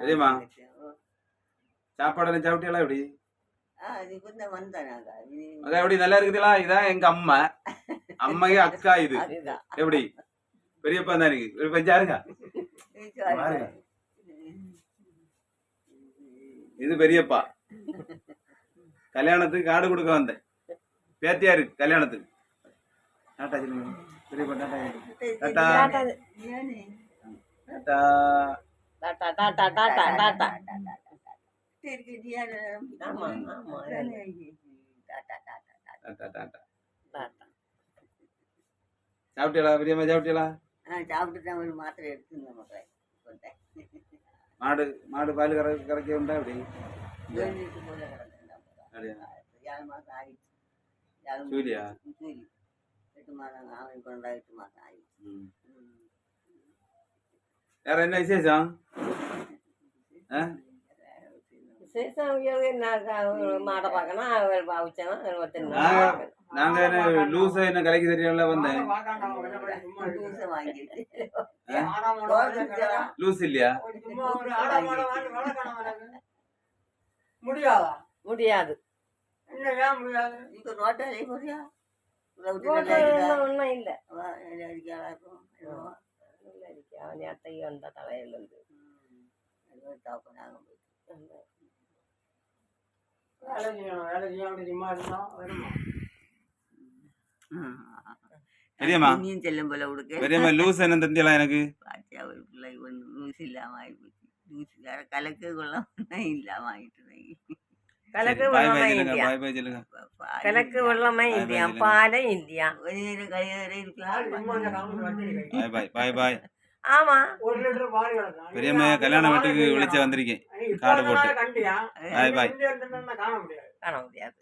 தெரியுமா? சாப்பாடு சாப்பிட்டீங்களா எப்படி? எப்படி நல்லா இருக்குதுங்களா இதான் எங்க அம்மா. அம்மையே அக்கா இது. எப்படி? பெரியப்பா தான் இருக்கு. பாருங்க. இது பெரியப்பா. கல்யாணத்துக்கு காடு கொடுக்க வந்தேன். பேத்தியாரு கல்யாணத்துக்கு. டாட்டா சொல்லுங்க பெரியப்பா tata. Tata tata. Tata tata tata tata சாப்பிட்டீங்களா பெரியம்மா சாப்பிட்டீங்களா சாப்பிட்டு தான் ஒரு மாத்திரை எடுத்துங்க மக்களை மாடு மாடு பால் கற கறக்க உண்டா அப்படி சூரியா. எட்டு மாதம் கொண்டா எட்டு மாதம் வேற என்ன விசேஷம் ஆ? விசேஷம் என்ன மாடை பார்க்கணும் அவள் பாவிச்சனா நாங்க என்ன லூசா என்ன கலைக்கு தெரியல வந்தேன் லூஸ் இல்லையா முடியாதா முடியாது என்ன இல்லை அத்தையும் அந்த தாப்பனாக வேலை செய்யணும் வேலை செய்யாம சும்மா இருந்தா வருமா பெரியம்மா நீயும் செல்லும் போல உடுக்க பெரியம்மா லூஸ் என்ன தந்தியலாம் எனக்கு? பாத்தியா ஒரு பிள்ளை ஒன்று லூஸ் இல்லாம ஆகிப்போச்சு லூஸ் வேற கலக்கு கொள்ளாம இல்லாம ஆகிட்டு கிழக்கு பாய் வெள்ளமை பாய் சொல்லுங்க இந்தியா. பாய் பாய் சொல்லுங்க. கிழக்கு வெள்ளமை பாய் இந்தியா பாய் பாலை இந்தியா. ஒரு நேரம் கையேற யாரு சும்மா இந்த இருக்கலாம் காமெடி வச்சிருக்கீங்க பாய் பாய் பாய் பாய் ஆமா. ஒரு லிட்டர் பால் கிடக்கும் பெரியம்மா கல்யாண வீட்டுக்கு விழிச்சு வந்திருக்கேன் காடு போட்டு. பாய் பாய். காண முடியாது.